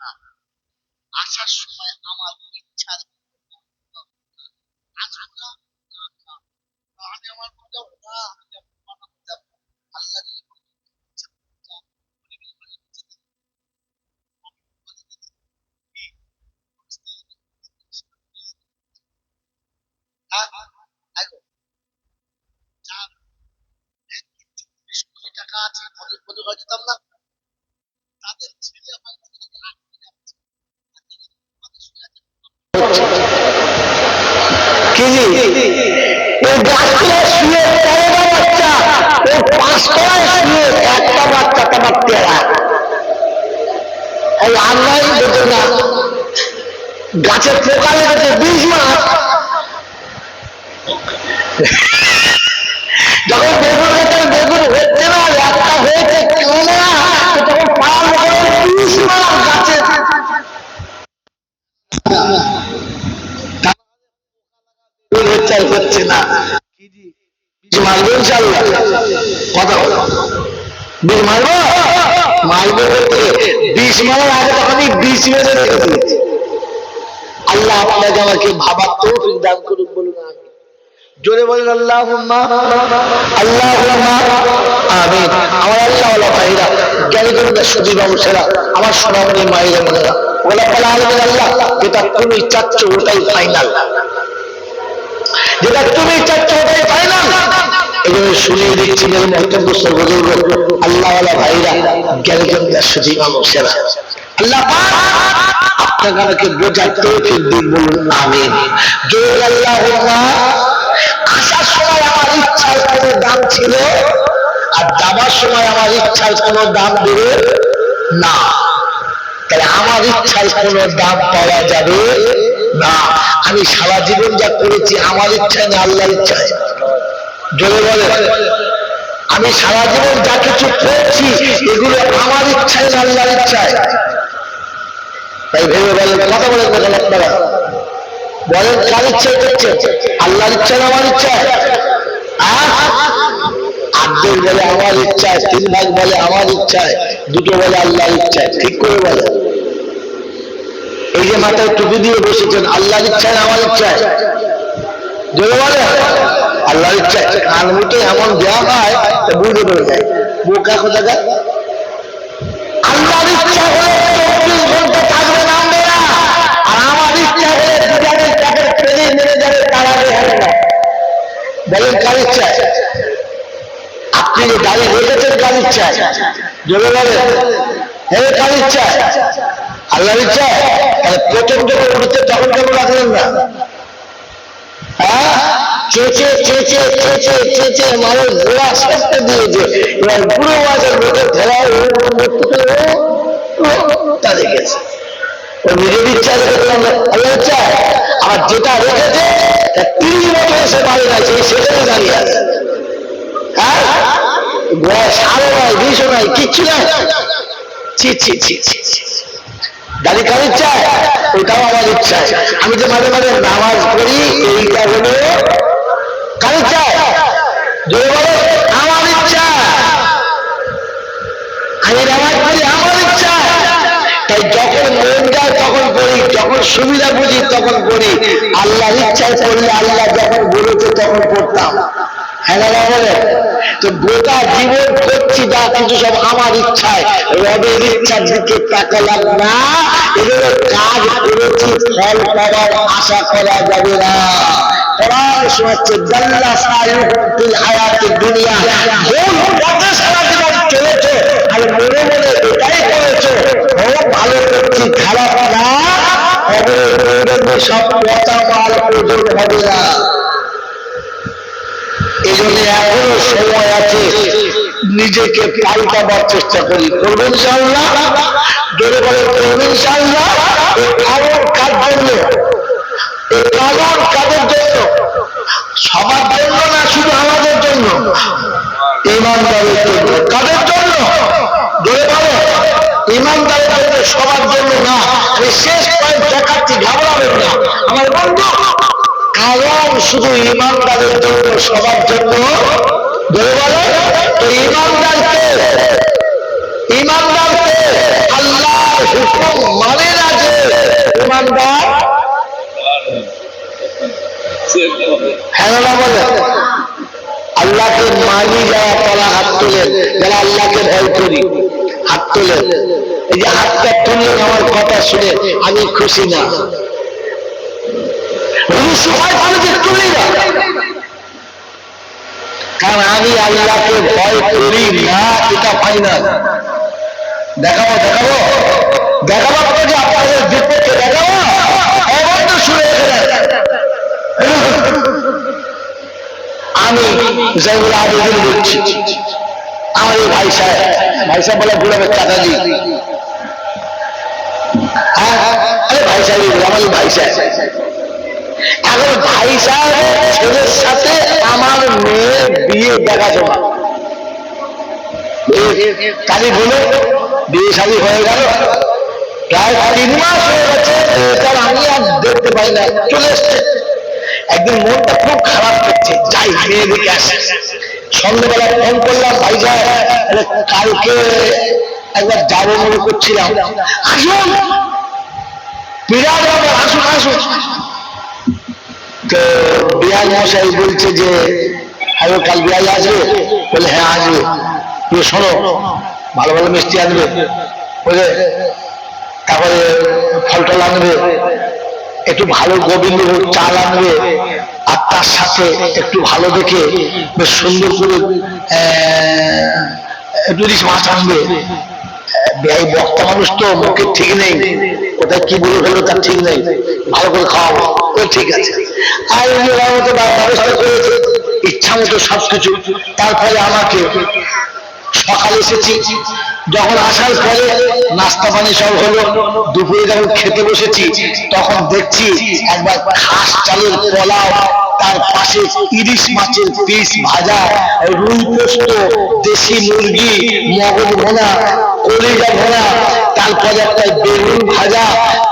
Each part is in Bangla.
না আসার সময় আমার ইচ্ছা। হ্যাঁ, টাকা আছে হয়ে না তাদের ছেলে আমার কাছে আটকে যাচ্ছে আমাদের শুনে আছে, কি ও গাছতলায় শুয়ে বাচ্চা। বাচ্চা তোমার তেরা এই দেখো না, গাছে পোকা লেগেছে বিষ মাস। যখন বেগুন গাছের বেগুন হচ্ছে না একটা হয়েছে কেন না তো তখন পাড়ার লোকেরা বিষ মাস গাছে বেগুন হচ্ছে আর হচ্ছে না বীজ মারবো ইনশাল্লাহ কথা বীজ মারবো? মারবো বিষ মারার আগে তখনই বিষ মেরে আল্লাহ আপনাকে আমাকে ভাবার তৌফিক দান করুক বলুন আমি জোরে বলেন আল্লাহ আল্লাহ আমিন। আমার আল্লাহ ভাইরা, জ্ঞানী সুদী মানুষেরা আমার মায়েরা মনেরা ওলা আলমের আল্লাহ, যেটা তুমি চাচ্ছ ওটাই ফাইনাল যেটা তুমি চাচ্ছ ওটাই ফাইনাল এগুলো শুনিয়ে দিচ্ছি মেরে মহতব্য সর্বদুর্গ আল্লাহ ভাইরা জ্ঞানী করবে সুদী মানুষেরা আল্লাহ আপনাকে আমাকে বোঝার তৌফিক দিন বলুন, আমিন। জোর আল্লাহ আসার সময় আমার ইচ্ছার কোনো দাম ছিল আর যাবার সময় আমার ইচ্ছার কোনো দাম দেবে না। তাহলে আমার ইচ্ছার কোনো দাম পাওয়া যাবে না। আমি সারা জীবন যা করেছি, আমার ইচ্ছায় না, আল্লাহর ইচ্ছায়। জোরে বলে, আমি সারা জীবন যা কিছু করছি, এগুলো আমার ইচ্ছায় না আল্লাহর ইচ্ছায়। তাই ভেবে বলেন, কথা বলেন দেখেন আপনারা? বলেন, কার ইচ্ছায় করছে? আল্লাহর ইচ্ছা না আমার ইচ্ছা আব্দুল বলে, আমার ইচ্ছায়। তিন ভাগ বলে, আমার ইচ্ছায়। দুটো বলে, আল্লাহর ইচ্ছায়। ঠিক করে বলে এই যে মাথায় টুপি দিয়ে বসেছেন, আল্লাহর ইচ্ছায় আমার ইচ্ছায়? জোরে বলে আল্লাহর ইচ্ছায় কান মুখে এমন দেওয়া হয় তা বুঝতে পেরে যায়। বোকা কোথাকার? আল্লাহর ইচ্ছা হলে চব্বিশ ঘণ্টা থাকবে না আমরা। আর আমার ইচ্ছা হলে দুজনের প্যাকেট ফেলে মেরে যাবে তারা হবে। না বলেন, কার ইচ্ছা? আপনি যে গাড়ি রেখেছেন কার ইচ্ছা? জোরে বলেন। হে, কার ইচ্ছা? আল্লাহর ইচ্ছা? প্রথম যখন উঠতে তখন কেন রাখলেন না হ্যাঁ? চেঁচে চেঁচে চেঁচে চেঁচে মানুষ ঘোড়া সস্তে দিয়েছে এবার বুড়ো মাছের লোকে ধরা তা দেখেছে। নিজের ইচ্ছা আর যেটা রেখেছে তিরিশ বছর এসে বাড়ি সেখানে দাঁড়িয়ে আছে। হ্যাঁ? ঘোড়া সারও নয় বিষও নয়, কিচ্ছু নাই ছি ছি ছি কার ইচ্ছা? ওটাও আমার ইচ্ছা। আমি যে মাঝে মাঝে নামাজ পড়ি এই হলো কার আমার ইচ্ছা। আমি নামাজ পড়ি আমার ইচ্ছা। তাই যখন মন যায় তখন পড়ি যখন সুবিধা বুঝি তখন পড়ি আল্লাহর ইচ্ছায় পড়লে আল্লাহ যখন বলেছে তখন পড়তাম হ্যাঁ না বলে তো গোটা জীবন করছি যা কিছু সব আমার ইচ্ছায়। রবের ইচ্ছার দিকে তাকালাম না। এগুলো কাজ করেছি, ফল পাওয়ার আশা করা যাবে না। দুনিয়া। আর এটাই করেছ। ভালো খারাপ এই জন্য এখনও সময় আছে, নিজেকে পাল্টাবার চেষ্টা করি। করবেন ইনশাআল্লাহ? জোরে বলে করবেন ইনশাআল্লাহ? এই কারণ কার জন্য? কারণ কাদের জন্য, সবার জন্য না, শুধু আমাদের জন্য। ইমানদারের জন্য। কাদের জন্য? সবার জন্য না। শেষ পয়েন্ট দেখাচ্ছি, ঘাবড়াবেন না। আমার বন্ধু, কারণ শুধু ইমানদারের জন্য, সবার জন্য। ইমানদারকে ইমানদারকে আল্লাহর হুকুম ইমানদার হ্যাঁ আল্লাহকে মানি যারা তারা হাত তোলেন যারা আল্লাহকে ভয় করি, হাত তোলেন এই যে হাতটা তুললেন আমার কথা শুনে আমি খুশি না। তুলি কারণ আমি আল্লাহকে ভয় করি না, এটা পাই না দেখাবো দেখাবো? দেখাবো আপনাকে, আপনাদের দেখাবো এবার তো শুনে এসে আমি আবেদন বলছি আমার এই ভাই সাহেব ভাই সাহেব বলে গুলাবের চাচাজি হ্যাঁ আরে ভাই সাহেব আমার ভাই সাহেব। এখন ভাই সাহেবের ছেলের সাথে আমার মেয়ের বিয়ে দেখাশোনা কালি বলে বিয়ে শাদী হয়ে গেল। প্রায় তিন মাস হয়ে গেছে আমি আর দেখতে পাই না। চলে এসছে। একদিন মনটা খুব খারাপ করছে। যাই মেয়ে দেখে আসে। সন্ধ্যেবেলা ফোন করলাম, ভাই সাহেব আরে কালকে একবার যাব মনে করছিলাম। আসুন। বিরাট ব্যাপার, আসুন আসুন। তো বিয়াল মশাই বলছে যে হ্যালো কাল বিয়াল আসবে? বলে হ্যাঁ আসবে। তুমি শোনো, ভালো ভালো মিষ্টি আনবে। বলে, তারপরে ফল টল আনবে। একটু ভালো গোবিন্দ চাল আনবে আর তার সাথে একটু ভালো দেখে বেশ সুন্দর করে মাছ আনবে। বক্তা মানুষ তো মুখে ঠিক নেই। কোথায় কি বলে ফেলল তার ঠিক নেই। ভালো করে খাওয়াবো। ও ঠিক আছে। আর ব্যবস্থা করেছে, ইচ্ছা মতো সবকিছু তারপরে আমাকে সকালে এসেছি। যখন আসার পরে নাস্তা পানি সব হলো, দুপুরে যখন খেতে বসেছি, তখন দেখছি একবার খাস চালের পোলাও, তার পাশে ইলিশ মাছের পিস ভাজা, রুই পোস্ত, দেশি মুরগি, মগজ ভোনা, কলিজা ভোনা, তারপরে একটা বেগুন ভাজা,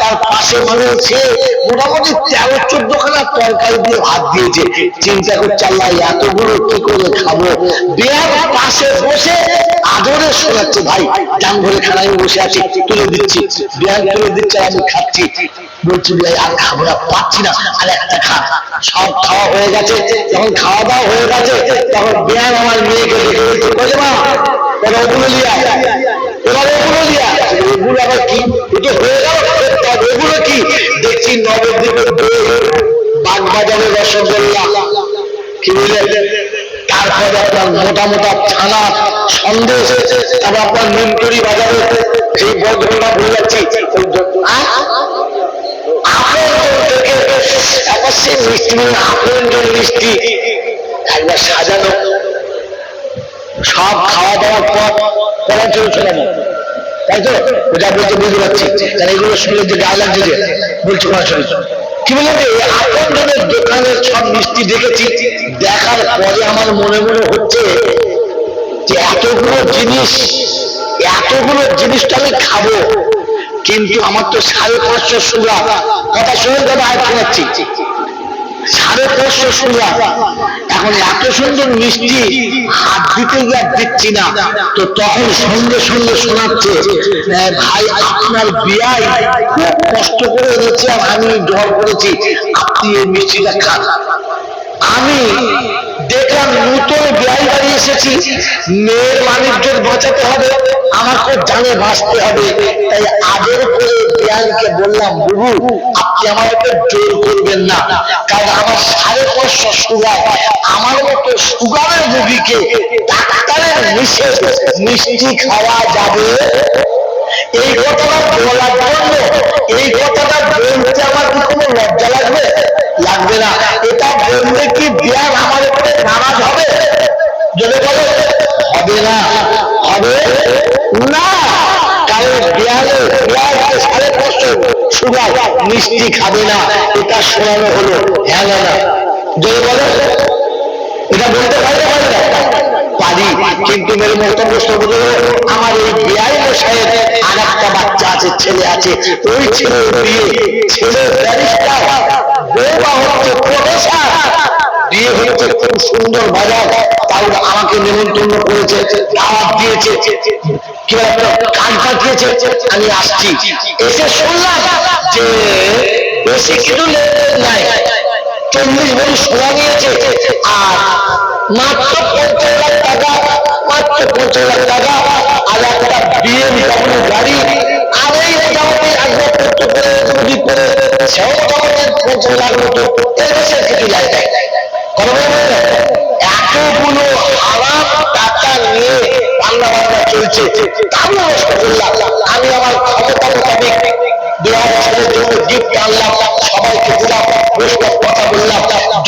তার পাশে রয়েছে মোটামুটি তেরো চোদ্দ খানা তরকারি দিয়ে ভাত দিয়েছে। চিন্তা করছে, আল্লাহ, এতগুলো কি করে খাব? বিয়ার পাশে বসে আদরে শোনাচ্ছে ভাই। ডান ঘরে খানায় বসে আছি, তুলে দিচ্ছি। বিয়ার তুলে দিচ্ছে, আমি খাচ্ছি। বলছি ভাই আর খাব না, পাচ্ছি না। আর, একটা খা। সব খাওয়া হয়ে গেছে। যখন খাওয়া দাওয়া হয়ে গেছে, তখন বিয়ার আমার মেয়েকে দেখে বলছে বলে, মা ওরা ওগুলো লিয়া এবার ওগুলো লিয়া ওগুলো আবার কি? ওটা হয়ে গেল। ওগুলো কি? দেখছি নবদ্বীপের বাগবাজারের রসগোল্লা। কি বুঝলেন তারপরে আপনার মোটা মোটা ছানা সন্দেশ তারপর আপনার নিমতরি বাজারে সেই বর্ধমান ভুলে যাচ্ছি। সব খাওয়া দাওয়ার পর পড়া চলে শোনাবো তাই তো? ওটা বুঝতে পারছি। কারণ এগুলো শুনলে যে যে। বলছি পড়া কি বললাম আপনাদের দোকানের সব মিষ্টি দেখেছি, দেখার পরে আমার মনে মনে হচ্ছে যে এতগুলো জিনিস, এতগুলো জিনিসটা আমি খাব, কিন্তু আমার তো সাড়ে পাঁচশো সুগার কথা শুনে তবে আর শোনাচ্ছি। সাড়ে পাঁচশো সুগার এখন এত সুন্দর মিষ্টি, হাত দিতে গিয়ে দিচ্ছি না। তো তখন সঙ্গে সঙ্গে শোনাচ্ছে ভাই, আপনার বিয়াই খুব কষ্ট করে এনেছি আর আমি জল করেছি। আপনি এই মিষ্টিটা খান। আমি দেখলাম নতুন বিয়াই বাড়ি এসেছি। মেয়ের বাণিজ্য বাঁচাতে হবে খুব জানে বাঁচতে হবে। তাই আদর করে বিয়ানকে বললাম, বুবু, আপনি আমার উপর জোর করবেন না। কারণ আমার সাড়ে পাঁচশো সুগার, আমার মতো সুগারের রোগীকে ডাক্তারের নিষেধ মিষ্টি খাওয়া যাবে। এই বলার জন্য, এই বলতে আমার কি কোনো লজ্জা লাগবে? লাগবে না। এটা বললে কি বিয়ার আমার উপরে হবে? যদি হবে না। হবে না। সাড়ে মিষ্টি খাবে না। এটা শোনানো হলো। হ্যাঁ না যদি বলো, এটা বলতে পারবে পারে না। পারি, কিন্তু মেরে স্তব্ধ আমার এই বিআই মশাইয়ের আর একটা বাচ্চা আছে, ছেলে আছে। ওই ছেলে বিয়ে ছেলে সুন্দর বাজার তাহলে আমাকে নিমন্ত্রণ করেছে, দাওয়াত দিয়েছে। কি বলে আপনার কান পাঠিয়েছে আমি আসছি। এসে শুনলাম যে বেশি কিছু নাই। চল্লিশ ভরি সোনা নিয়েছে। আর মাত্র পঞ্চাশ লাখ টাকা, মাত্র পঞ্চাশ লাখ টাকা, আর একটা বিএমডব্লিউ গাড়ি, আর এই একবার যদি সেও পঞ্চাশ লাখ মতো যায় আমি আমার ক্ষমতা মোতাবেক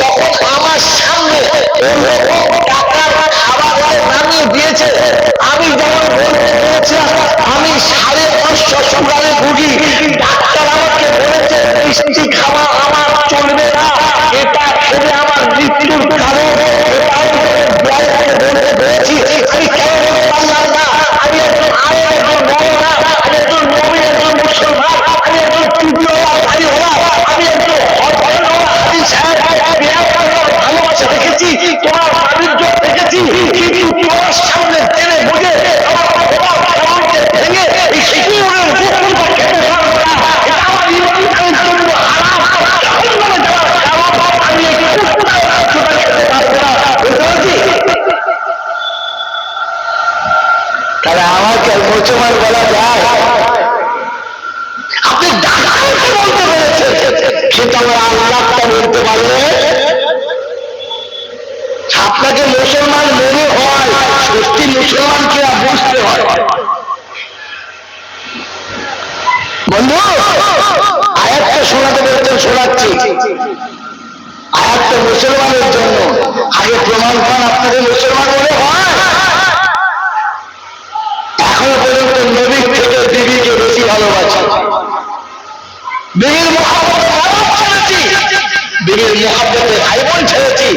যখন আমার সামনে টাকার দিয়েছে, আমি সাড়ে পাঁচশো সুগারে ভুগি, ডাক্তার আমাকে খাবার আমার চলবে না, এটা আমার আমি কেন বলতে পারলাম না আমি একজন আয়ের একজন মহিলা আমি একজন নবী একজন মুসলমান আমি একজন তৃতীয়বার ভাই হওয়া আমি একজন অধ্যয়ন হওয়া আমি সাহেব বিরাট ভালোবাসা দেখেছি তোমার বাণিজ্য দেখেছি কিন্তু তোমার সামনে টেনে বুঝে আমার তোমার কেমনকে ভেঙে এই শিশুরের গোপনটা খেতে পারব না এটা আমার ইমানের জন্য হারাম জাহান্নামে যাওয়ার কারণ আমি এই কুকুরটা রাষ্ট্রটা খেতে পারব না বুঝতে পারছি তাহলে আমাকে মুসলমান বলা যায়। আপনি বলতে পেরেছেন? কিন্তু আমার আল্লাহটা বলতে পারলে আপনাকে মুসলমান মনে হয়, সত্যি মুসলমান কিনা বুঝতে হয়। বন্ধু, আয়াতটা শোনাতে বলছেন শোনাচ্ছি। আয়াতটা মুসলমানের জন্য। আগে প্রমাণ পান আপনাকে মুসলমান মনে হয়? ভালোবাসে। বিবির মহাব্বতে বাবা ছেড়েছি বিবির মহাব্বতে ভাই বোন ছেড়েছি।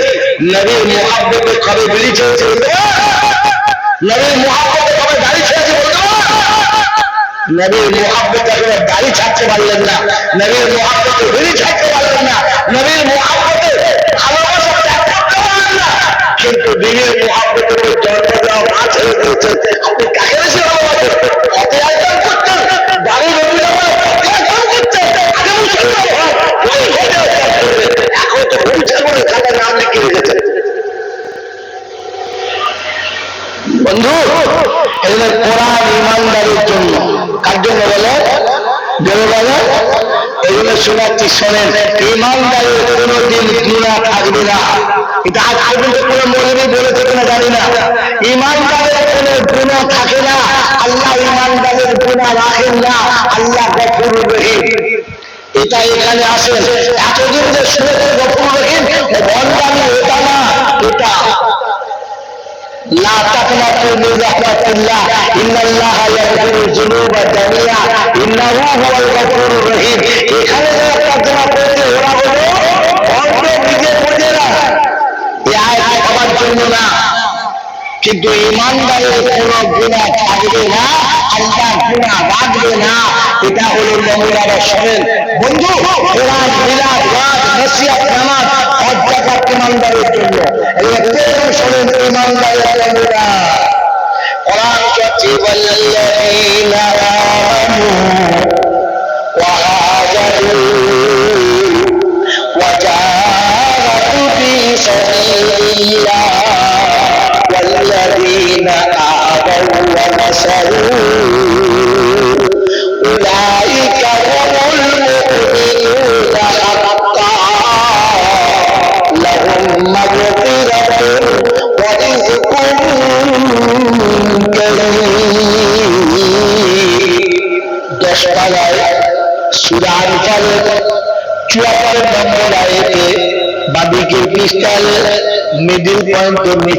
নবীর মহাব্বতে কবে বিড়ি ছেড়েছি নবীর মহাব্বতে কবে গাড়ি ছেড়েছি বলতে নবীর মহাব্বতে একেবারে গাড়ি ছাড়তে পারলেন না? নবীর মহাব্বতে বিড়ি ছাড়তে পারলেন না? নবীর মহাব্বতে ভালোবাসা ত্যাগ করতে পারলেন না? কিন্তু বিবির মহাব্বতে ওই জন্ম দেওয়া মা ছেড়ে দিয়েছেন। আপনি বন্ধু এদের কোরআন ইমানদারের জন্য। কার জন্য বলে? জন্য বলে এগুলো শোনাচ্ছি, শোনেন ইমানদারের কোনোদিন গুণা থাকবে না। এটা আজ পর্যন্ত কোনো মৌলবী বলেছে কিনা জানি না। ইমানদারের কোনো গুণা থাকে না। আল্লাহ ইমানদারের গুণা রাখেন না। আল্লাহ গফুর এটা এখানে আসেন এতদিন যে শুনেছেন গফুর রহিম ভণ্ডামি এটা না এটা لا تقنطوا من رحمة الله إن الله يغفر الذنوب جميعا إنه هو الغفور الرحيم এখানে যারা তর্জমা করেছে ওরা হলো অল্প নিজে বোঝে না এই আয়াত আমার জন্য না কিন্তু ইমানদারের কোন গুণা থাকবে না আল্লাহ গুণা রাখবে না এটা হলো মহিলারা শোনেন বন্ধু কোরআন মিলাদ ওয়াজ নসিহত নামাজ হজ জাকাত ইমানদারের জন্য এগুলো কেন শোনেন ইমানদারের বন্ধুরা কোরআন কাছে والذين آمنوا وهاجروا وجاهدوا في سبيل الله والذين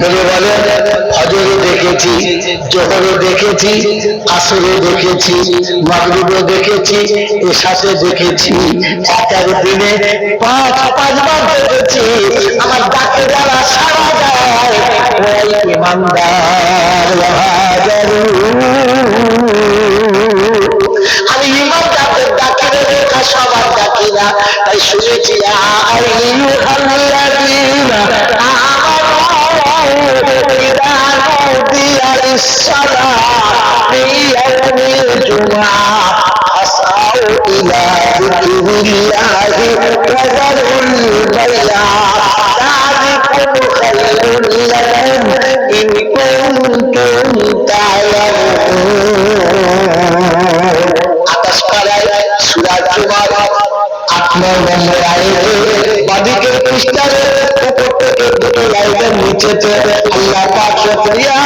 বলে বলে হজরে দেখেছি জোহরে দেখেছি আসরে দেখেছি মাগরিবে দেখেছি এসাতে দেখেছি, একের দিনে পাঁচ, পাঁচবার দেখেছি। আমার ডাকে যারা সারা যায় ওই ইমানদার আমি ইমানদারদের ডাকি রেখা, সবার ডাকিরা তাই শুনেছি আল্লাহ নম্বর আয়তে বাদিকের পৃষ্ঠা নিচেতে আল্লাহ পাক শুকরিয়া।